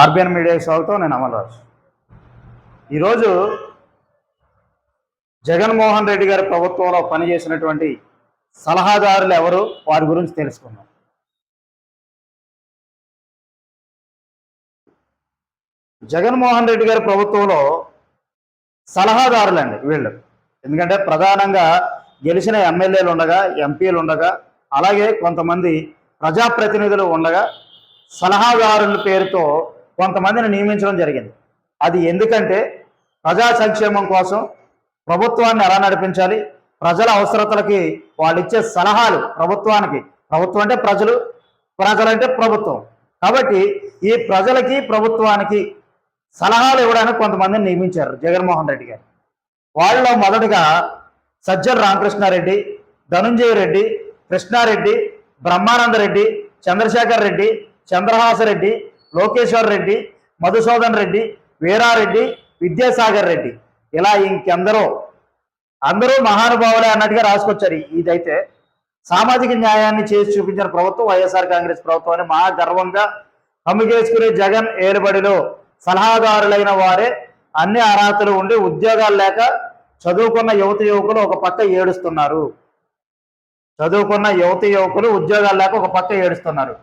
RBN media స్వాగతం నేను అమలరాజు ఈరోజు జగన్మోహన్ రెడ్డి గారి ప్రభుత్వంలో పనిచేసినటువంటి సలహాదారులు ఎవరు? వారి గురించి తెలుసుకుందాం. జగన్మోహన్ రెడ్డి గారి ప్రభుత్వంలో సలహాదారులండి వీళ్ళు. ఎందుకంటే ప్రధానంగా గెలిచిన ఎమ్మెల్యేలు ఉండగా ఎంపీలు ఉండగా అలాగే కొంతమంది ప్రజాప్రతినిధులు ఉండగా సలహాదారుల పేరుతో కొంతమందిని నియమించడం జరిగింది. అది ఎందుకంటే ప్రజా సంక్షేమం కోసం ప్రభుత్వాన్ని ఎలా నడిపించాలి? ప్రజల అవసరతలకి వాళ్ళు ఇచ్చే సలహాలు ప్రభుత్వానికి. ప్రభుత్వం అంటే ప్రజలు ప్రజలంటే ప్రభుత్వం. కాబట్టి ఈ ప్రజలకి ప్రభుత్వానికి సలహాలు ఇవ్వడానికి కొంతమందిని నియమించారు జగన్మోహన్ రెడ్డి గారు. వాళ్ళలో మొదటగా సజ్జల రామకృష్ణారెడ్డి ధనుంజయ రెడ్డి కృష్ణారెడ్డి బ్రహ్మానందరెడ్డి చంద్రశేఖర్ రెడ్డి చంద్రహాసరెడ్డి లోకేశ్వర్ రెడ్డి మధుసూదన్ రెడ్డి వీరారెడ్డి విద్యాసాగర్ రెడ్డి. ఇలా ఇంకెందరో అందరూ మహానుభావులే అన్నట్టుగా రాసుకొచ్చారు. ఇదైతే సామాజిక న్యాయాన్ని చేసి చూపించిన ప్రభుత్వం వైఎస్ఆర్ కాంగ్రెస్ ప్రభుత్వం అని మహా గర్వంగా కమ్మికేసుకునే జగన్ ఏలుబడిలో సలహాదారులైన వారే అన్ని అర్హతలు ఉండి ఉద్యోగాలు లేక చదువుకున్న యువత యువకులు ఒక పక్క ఏడుస్తున్నారు. చదువుకున్న యువత యువకులు ఉద్యోగాలు లేక ఒక పక్క ఏడుస్తున్నారు.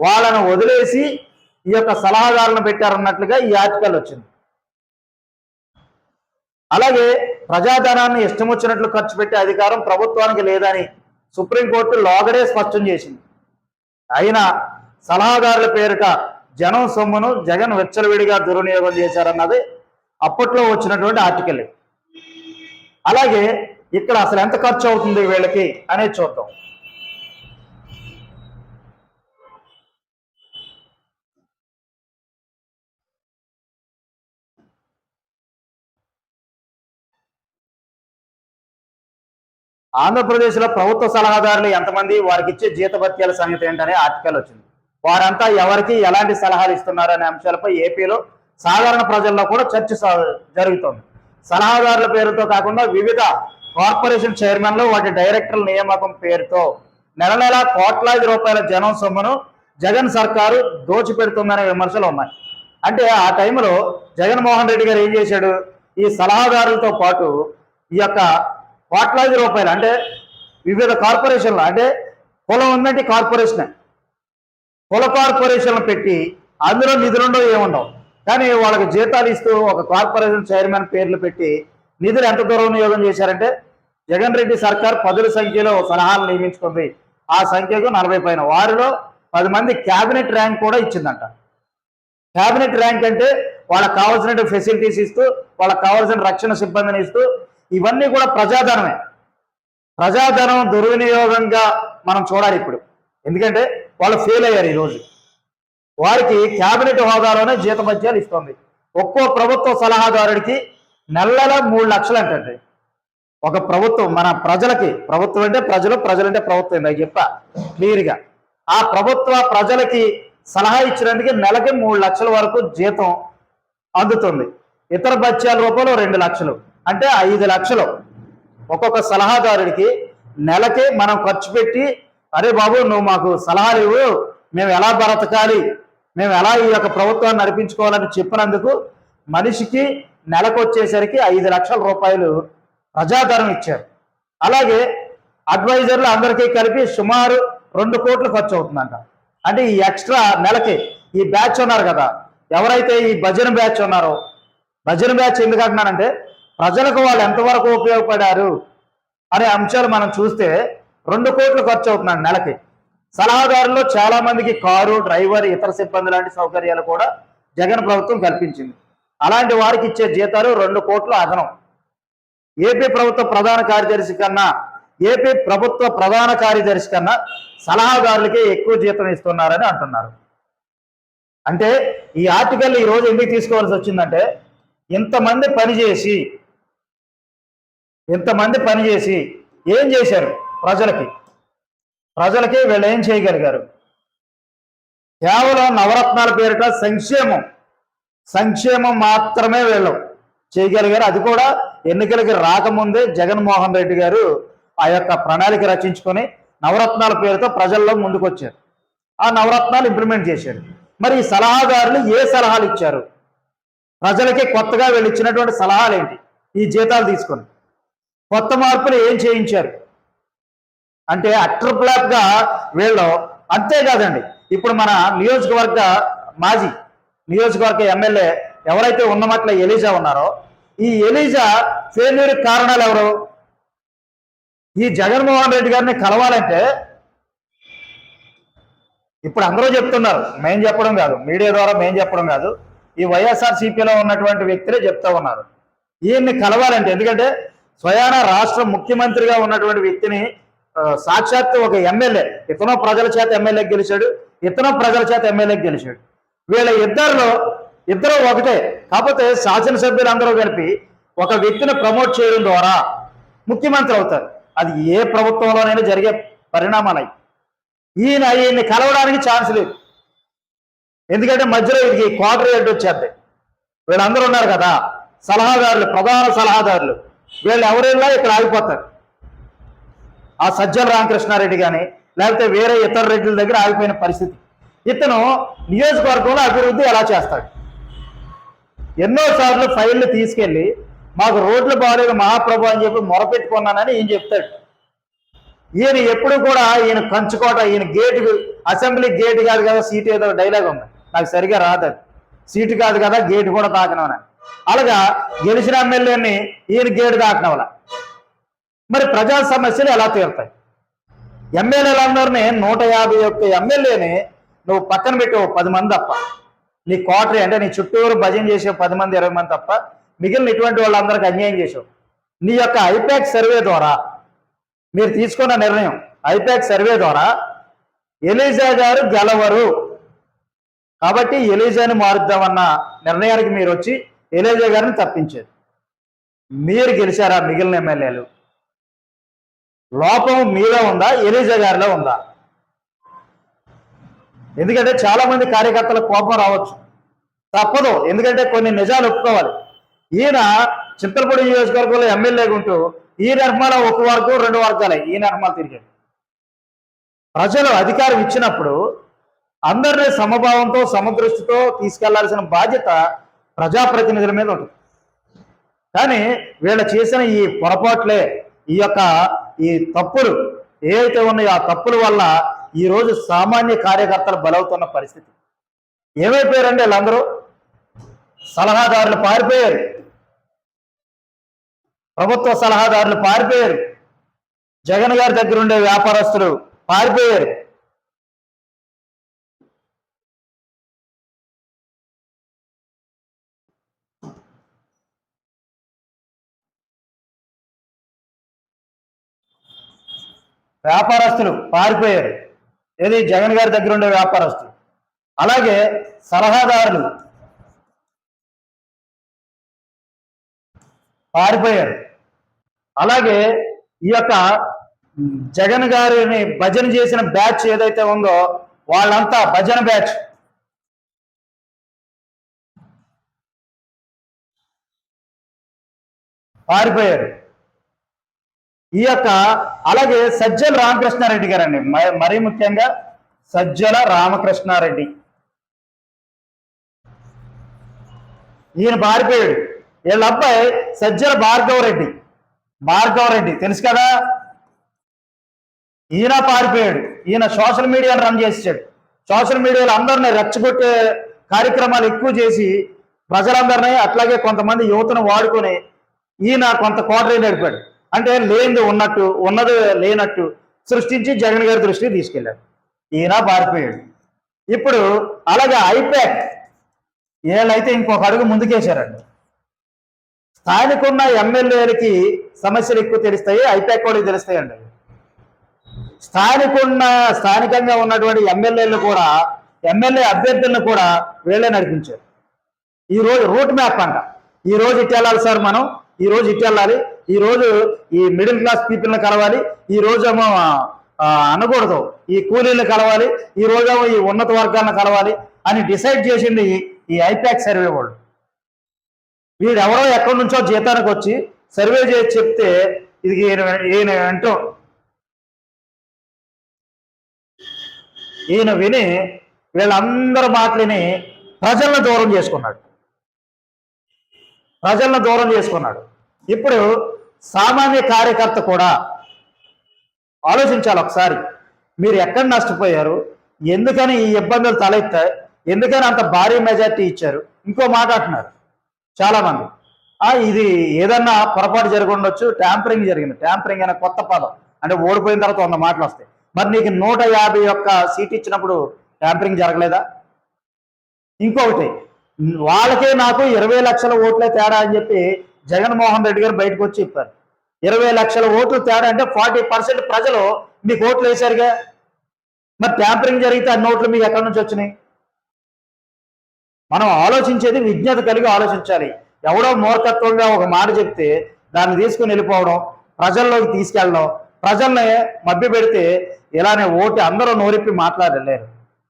వాళ్ళను వదిలేసి ఈ యొక్క సలహాదారులను పెట్టారన్నట్లుగా ఈ ఆర్టికల్ వచ్చింది. అలాగే ప్రజాధనాన్ని ఇష్టం వచ్చినట్లు ఖర్చు పెట్టే అధికారం ప్రభుత్వానికి లేదని సుప్రీంకోర్టు లోగడే స్పష్టం చేసింది. అయినా సలహాదారుల పేరిట జనం సొమ్మును జగన్ వెచ్చలవిడిగా దుర్వినియోగం చేశారన్నది అప్పట్లో వచ్చినటువంటి ఆర్టికల్. అలాగే ఇక్కడ అసలు ఎంత ఖర్చు అవుతుంది వీళ్ళకి అనేది చూద్దాం. ఆంధ్రప్రదేశ్లో ప్రభుత్వ సలహాదారులు ఎంతమంది? వారికి ఇచ్చే జీతభత్యాల సంగతి ఏంటనే ఆర్టికల్ వచ్చింది. వారంతా ఎవరికి ఎలాంటి సలహాలు ఇస్తున్నారు అనే అంశాలపై ఏపీలో సాధారణ ప్రజల్లో కూడా చర్చ జరుగుతోంది. సలహాదారుల పేరుతో కాకుండా వివిధ కార్పొరేషన్ చైర్మన్లు వాటి డైరెక్టర్ల నియామకం పేరుతో నెల నెల కోట్లాది రూపాయల జనం సొమ్మును జగన్ సర్కారు దోచిపెడుతుందనే విమర్శలు ఉన్నాయి. అంటే ఆ టైంలో జగన్మోహన్ రెడ్డి గారు ఏం చేశాడు? ఈ సలహాదారులతో పాటు ఈ యొక్క కోట్లాది రూపాయలు? అంటే వివిధ కార్పొరేషన్లు అంటే కులం ఉందంటే కార్పొరేషనే. కుల కార్పొరేషన్లు పెట్టి అందులో నిధులుండవు ఏముండవు. కానీ వాళ్ళకి జీతాలు ఇస్తూ ఒక కార్పొరేషన్ చైర్మన్ పేర్లు పెట్టి నిధులు ఎంత దుర్వినియోగం చేశారంటే జగన్ రెడ్డి సర్కార్ పదుల సంఖ్యలో సలహాలు నియమించుకుంది. ఆ సంఖ్యకు నలభై పైన. వారిలో పది మంది క్యాబినెట్ ర్యాంక్ కూడా ఇచ్చిందంట. క్యాబినెట్ ర్యాంక్ అంటే వాళ్ళకి కావాల్సిన ఫెసిలిటీస్ ఇస్తూ వాళ్ళకి కావాల్సిన రక్షణ సిబ్బందిని ఇస్తూ ఇవన్నీ కూడా ప్రజాధనమే. ప్రజాధనం దుర్వినియోగంగా మనం చూడాలి ఇప్పుడు. ఎందుకంటే వాళ్ళు ఫెయిల్ అయ్యారు ఈరోజు. వారికి క్యాబినెట్ హోదాలోనే జీతభత్యాలు ఇస్తుంది. ఒక్కో ప్రభుత్వ సలహాదారుడికి నెలల మూడు లక్షలు అంటండి. ఒక ప్రభుత్వం మన ప్రజలకి ప్రభుత్వం అంటే ప్రజలు ప్రజలంటే ప్రభుత్వం నాకు చెప్ప క్లియర్గా. ఆ ప్రభుత్వ ప్రజలకి సలహా ఇచ్చినందుకు నెలకి మూడు లక్షల వరకు జీతం అందుతుంది. ఇతర బత్యాల రూపంలో రెండు లక్షలు. అంటే ఐదు లక్షలు. ఒక్కొక్క సలహాదారుడికి నెలకి మనం ఖర్చు పెట్టి అరే బాబు నువ్వు మాకు సలహాలు ఇవ్వు మేము ఎలా బ్రతకాలి మేము ఎలా ఈ యొక్క ప్రభుత్వాన్ని నడిపించుకోవాలని చెప్పినందుకు మనిషికి నెలకు వచ్చేసరికి ఐదు లక్షల రూపాయలు ప్రజాధనం ఇచ్చారు. అలాగే అడ్వైజర్లు అందరికీ కలిపి సుమారు రెండు కోట్లు ఖర్చు అవుతుందంట. అంటే ఈ ఎక్స్ట్రా నెలకి ఈ బ్యాచ్ ఉన్నారు కదా ఎవరైతే ఈ భజన బ్యాచ్ ఉన్నారో భజన బ్యాచ్ ఎందుకు అంటున్నానంటే ప్రజలకు వాళ్ళు ఎంతవరకు ఉపయోగపడారు అనే అంశాలు మనం చూస్తే రెండు కోట్లు ఖర్చు అవుతున్నాడు నెలకి. సలహాదారుల్లో చాలా మందికి కారు డ్రైవర్ ఇతర సిబ్బంది లాంటి సౌకర్యాలు కూడా జగన్ ప్రభుత్వం కల్పించింది. అలాంటి వారికి ఇచ్చే జీతాలు రెండు కోట్లు అదనం. ఏపీ ప్రభుత్వ ప్రధాన కార్యదర్శి కన్నా ఏపీ ప్రభుత్వ ప్రధాన కార్యదర్శి కన్నా సలహాదారులకే ఎక్కువ జీతం ఇస్తున్నారని అంటున్నారు. అంటే ఈ ఆర్టికల్ ఈ రోజు ఎందుకు తీసుకోవాల్సి వచ్చిందంటే ఇంతమంది పనిచేసి ఇంతమంది పనిచేసి ఏం చేశారు ప్రజలకి? ప్రజలకి వీళ్ళు ఏం చేయగలిగారు? కేవలం నవరత్నాల పేరిట సంక్షేమం. సంక్షేమం మాత్రమే వీళ్ళు చేయగలిగారు. అది కూడా ఎన్నికలకి రాకముందే జగన్మోహన్ రెడ్డి గారు ఆ యొక్క ప్రణాళిక రచించుకొని నవరత్నాల పేరుతో ప్రజల్లో ముందుకొచ్చారు. ఆ నవరత్నాలు ఇంప్లిమెంట్ చేశారు. మరి ఈ సలహాదారులు ఏ సలహాలు ఇచ్చారు? ప్రజలకి కొత్తగా వీళ్ళు ఇచ్చినటువంటి సలహాలు ఏంటి? ఈ జీతాలు తీసుకొని. కొత్త మార్పులు ఏం చేయించారు? అంటే అట్రప్లాప్గా వీళ్ళు అంతేకాదండి. ఇప్పుడు మన నియోజకవర్గ మాజీ నియోజకవర్గ ఎమ్మెల్యే ఎవరైతే ఉన్నమట్ల ఎలీజా ఉన్నారో ఈ ఎలీజా ఫెయిల్యూర్ కారణాలు ఎవరు? ఈ జగన్మోహన్ రెడ్డి గారిని కలవాలంటే ఇప్పుడు అందరూ చెప్తున్నారు. మేం చెప్పడం కాదు. మీడియా ద్వారా మేం చెప్పడం కాదు. ఈ వైఎస్ఆర్ సిపిలో ఉన్నటువంటి వ్యక్తులే చెప్తా ఉన్నారు. ఈయన్ని కలవాలంటే ఎందుకంటే స్వయాన రాష్ట్ర ముఖ్యమంత్రిగా ఉన్నటువంటి వ్యక్తిని ఆ, సాక్షాత్తు ఒక ఎమ్మెల్యే ఇతను ప్రజల చేత ఎమ్మెల్యే గెలిచాడు ఇతను ప్రజల చేత ఎమ్మెల్యే గెలిచాడు. వీళ్ళ ఇద్దరిలో ఇద్దరు ఒకటే కాకపోతే శాసనసభ్యులందరూ కలిపి ఒక వ్యక్తిని ప్రమోట్ చేయడం ద్వారా ముఖ్యమంత్రి అవుతారు. అది ఏ ప్రభుత్వంలోనైనా జరిగే పరిణామాలు. ఈయన ఈయన్ని కలవడానికి ఛాన్స్ లేదు. ఎందుకంటే మధ్యలో ఇది క్వార్టర్ ఎడ్ వచ్చేద్ది. వీళ్ళందరూ ఉన్నారు కదా సలహాదారులు ప్రధాన సలహాదారులు. వీళ్ళు ఎవరైనా ఇక్కడ ఆగిపోతారు. ఆ సజ్జల రామకృష్ణారెడ్డి కానీ లేకపోతే వేరే ఇతర రెడ్డిల దగ్గర ఆగిపోయిన పరిస్థితి. ఇతను నియోజకవర్గంలో అభివృద్ధి ఎలా చేస్తాడు? ఎన్నోసార్లు ఫైళ్ళు తీసుకెళ్ళి మాకు రోడ్లు బాగాలేదు మహాప్రభు అని చెప్పి మొరపెట్టుకున్నానని ఈయన చెప్తాడు. ఈయన ఎప్పుడు కూడా ఈయన కంచుకోట ఈయన గేటు అసెంబ్లీ గేట్ కాదు కదా సీటు ఏదో డైలాగ్ ఉంది. నాకు సరిగా రాదు సీటు కాదు కదా గేటు కూడా తాకినవని అలాగా గెలిచిన ఎమ్మెల్యేని ఈయన గేటు తాకినవల మరి ప్రజా సమస్యలు ఎలా తీరుతాయి? ఎమ్మెల్యేలందరినీ నూట యాభై ఒక్క ఎమ్మెల్యేని నువ్వు పక్కన పెట్టి ఓ పది మంది తప్ప. నీ కోటరీ అంటే నీ చుట్టూరు భజన చేసే పది మంది ఇరవై మంది తప్ప మిగిలిన ఇటువంటి వాళ్ళందరికీ అన్యాయం చేసావు. నీ యొక్క ఐపాక్ సర్వే ద్వారా మీరు తీసుకున్న నిర్ణయం ఐపాక్ సర్వే ద్వారా ఎలీజా గారు గెలవరు. కాబట్టి ఎలీజాని మారుద్దామన్న నిర్ణయానికి మీరు వచ్చి ఎలీజా గారిని తప్పించారు. మీరు గెలిచారా మిగిలిన ఎమ్మెల్యేలు? లోపం మీలో ఉందా? ఎలీజా గారిలో ఉందా? ఎందుకంటే చాలా మంది కార్యకర్తల కోపం రావచ్చు. తప్పదు. ఎందుకంటే కొన్ని నిజాలు ఒప్పుకోవాలి. ఈయన చింతలపూడి నియోజకవర్గంలో ఎమ్మెల్యేగా ఉంటూ ఈ నిర్మాల ఒక వర్గం రెండు వర్గాలే. ఈ నిర్మాలు తిరిగాడు. ప్రజలు అధికారం ఇచ్చినప్పుడు అందరినీ సమభావంతో సమదృష్టితో తీసుకెళ్ళాల్సిన బాధ్యత ప్రజాప్రతినిధుల మీద ఉంటుంది. కానీ వీళ్ళు చేసిన ఈ పొరపాట్లే ఈ యొక్క ఈ తప్పులు ఏవైతే ఉన్నాయో ఆ తప్పుల వల్ల ఈ రోజు సామాన్య కార్యకర్తలు బలవుతున్న పరిస్థితి. ఏమైపోయారండి వీళ్ళందరూ? సలహాదారులు పారిపోయారు. ప్రభుత్వ సలహాదారులు పారిపోయారు. జగన్ గారి దగ్గర ఉండే వ్యాపారస్తులు పారిపోయారు. వ్యాపారస్తులు పారిపోయారు. ఏది? జగన్ గారి దగ్గర ఉండే వ్యాపారస్తులు. అలాగే సలహాదారులు పారిపోయారు. అలాగే ఈ యొక్క జగన్ గారిని భజన చేసిన బ్యాచ్ ఏదైతే ఉందో వాళ్ళంతా భజన బ్యాచ్. పారిపోయారు. ఈ యొక్క అలాగే సజ్జల రామకృష్ణారెడ్డి గారండి. మ- మరీ ముఖ్యంగా సజ్జల రామకృష్ణారెడ్డి. ఈయన పారిపోయాడు. వీళ్ళ అబ్బాయి సజ్జల భార్గవ రెడ్డి భార్గవ రెడ్డి తెలుసు కదా? ఈయన పారిపోయాడు. ఈయన సోషల్ మీడియాను రన్ చేసాడు సోషల్ మీడియాలో అందరిని రెచ్చగొట్టే కార్యక్రమాలు ఎక్కువ చేసి ప్రజలందరినీ అట్లాగే కొంతమంది యువతను వాడుకొని ఈయన కొంత కోటరీ నడిపాడు. అంటే లేనిది ఉన్నట్టు ఉన్నది లేనట్టు సృష్టించి జగన్ గారి దృష్టికి తీసుకెళ్ళారు. ఈయన పారిపోయాడు. ఇప్పుడు అలాగే ఐపాక్ వీళ్ళైతే ఇంకొక అడుగు ముందుకేశారండి. స్థానికున్న ఎమ్మెల్యేలకి సమస్యలు ఎక్కువ తెలుస్తాయి ఐపాక్ కూడా తెలుస్తాయండి. స్థానికున్న స్థానికంగా ఉన్నటువంటి ఎమ్మెల్యేలు కూడా ఎమ్మెల్యే అభ్యర్థులను కూడా వీళ్ళే నడిపించారు. ఈ రోజు రూట్ మ్యాప్ అంట. ఈ రోజు ఇటు వెళ్ళాలి సార్ మనం ఈ రోజు ఇటు వెళ్ళాలి ఈ రోజు ఈ మిడిల్ క్లాస్ పీపుల్ని కలవాలి ఈ రోజేమో అనకూడదు. ఈ కూలీలు కలవాలి ఈ రోజేమో ఈ ఉన్నత వర్గాలను కలవాలి అని డిసైడ్ చేసింది ఈ ఐపాక్ సర్వే వాళ్ళు వీడు ఎవరో ఎక్కడి నుంచో జీతానికి వచ్చి సర్వే చేసి చెప్తే ఇది ఈయన ఈయన వెంటో ఈయన విని వీళ్ళందరి మాటలని ప్రజలను దూరం చేసుకున్నాడు. ప్రజలను దూరం చేసుకున్నాడు. ఇప్పుడు సామాన్య కార్యకర్త కూడా ఆలోచించాలి ఒకసారి. మీరు ఎక్కడ నష్టపోయారు? ఎందుకని ఈ ఇబ్బందులు తలెత్తాయి ఎందుకని అంత భారీ మెజార్టీ ఇచ్చారు? ఇంకో మాట అంటున్నారు చాలా మంది ఇది ఏదన్నా పొరపాటు జరిగి ఉండొచ్చు ట్యాంపరింగ్ జరిగింది. ట్యాంపరింగ్ అనే కొత్త పదం. అంటే ఓడిపోయిన తర్వాత వంద మాటలు వస్తాయి. మరి నీకు నూట యాభై ఒక్క సీట్ ఇచ్చినప్పుడు ట్యాంపరింగ్ జరగలేదా? ఇంకొకటి వాళ్ళకే నాకు ఇరవై లక్షల ఓట్లే తేడా అని చెప్పి జగన్మోహన్ రెడ్డి గారు బయటకు వచ్చి చెప్పారు. ఇరవై లక్షల ఓట్లు తేడా అంటే ఫార్టీ పర్సెంట్ ప్రజలు మీకు ఓట్లు వేశారుగా? మరి ట్యాంపరింగ్ జరిగితే అన్ని ఓట్లు మీకు ఎక్కడి నుంచి వచ్చినాయి? మనం ఆలోచించేది విజ్ఞత కలిగి ఆలోచించాలి. ఎవడో మూర్ఖత్వంగా ఒక మాట చెప్తే దాన్ని తీసుకుని వెళ్ళిపోవడం ప్రజల్లోకి తీసుకెళ్ళడం ప్రజల్ని మభ్య పెడితే ఇలానే ఓటు అందరూ నోరిప్పి మాట్లాడలేరు.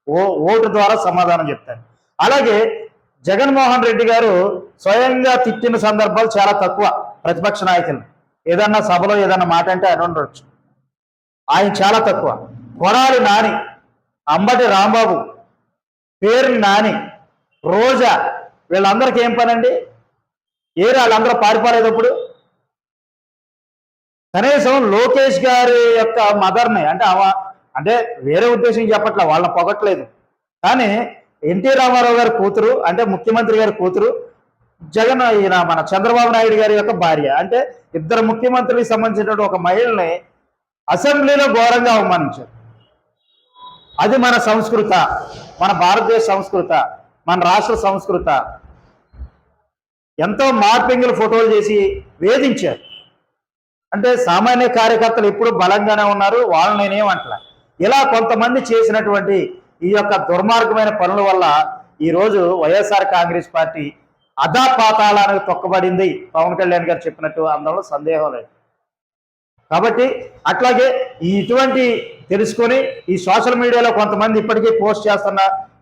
ఓ ఓటు ద్వారా సమాధానం చెప్తారు. అలాగే జగన్మోహన్ రెడ్డి గారు స్వయంగా తిట్టిన సందర్భాలు చాలా తక్కువ ప్రతిపక్ష నాయకులు. ఏదన్నా సభలో ఏదన్నా మాట అంటే ఆయన ఉండొచ్చు. ఆయన చాలా తక్కువ. కొడాలి నాని అంబటి రాంబాబు పేరు నాని రోజా వీళ్ళందరికీ ఏం పనండి? ఏరు వాళ్ళందరూ పారిపోలేదప్పుడు? కనీసం లోకేష్ గారి యొక్క మదర్ని అంటే అంటే వేరే ఉద్దేశం చెప్పట్లే వాళ్ళని పొగట్లేదు. కానీ ఎన్టీ రామారావు గారి కూతురు అంటే ముఖ్యమంత్రి గారి కూతురు జగన్ ఈయన మన చంద్రబాబు నాయుడు గారి యొక్క భార్య. అంటే ఇద్దరు ముఖ్యమంత్రికి సంబంధించినటువంటి ఒక మహిళని అసెంబ్లీలో ఘోరంగా అవమానించారు. అది మన సంస్కృత మన భారతదేశ సంస్కృత మన రాష్ట్ర సంస్కృత. ఎంతో మార్పింగులు ఫోటోలు చేసి వేధించారు. అంటే సామాన్య కార్యకర్తలు ఎప్పుడు బలంగానే ఉన్నారు వాళ్ళు నేనేమంటలే ఇలా కొంతమంది చేసినటువంటి ఈ యొక్క దుర్మార్గమైన పనుల వల్ల ఈరోజు వైఎస్ఆర్ కాంగ్రెస్ పార్టీ అధాపాతాళానికి తొక్కబడింది. పవన్ కళ్యాణ్ గారు చెప్పినట్టు అందులో సందేహం లేదు. కాబట్టి అట్లాగే ఇటువంటి తెలుసుకొని ఈ సోషల్ మీడియాలో కొంతమంది ఇప్పటికీ పోస్ట్ చేస్తున్న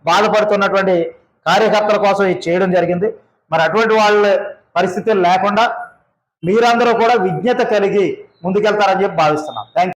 బాధపడుతున్నటువంటి కార్యకర్తల కోసం ఇది చేయడం జరిగింది. మరి అటువంటి వాళ్ళ పరిస్థితులు లేకుండా మీరందరూ కూడా విజ్ఞత కలిగి ముందుకెళ్తారని చెప్పి భావిస్తున్నాం. థ్యాంక్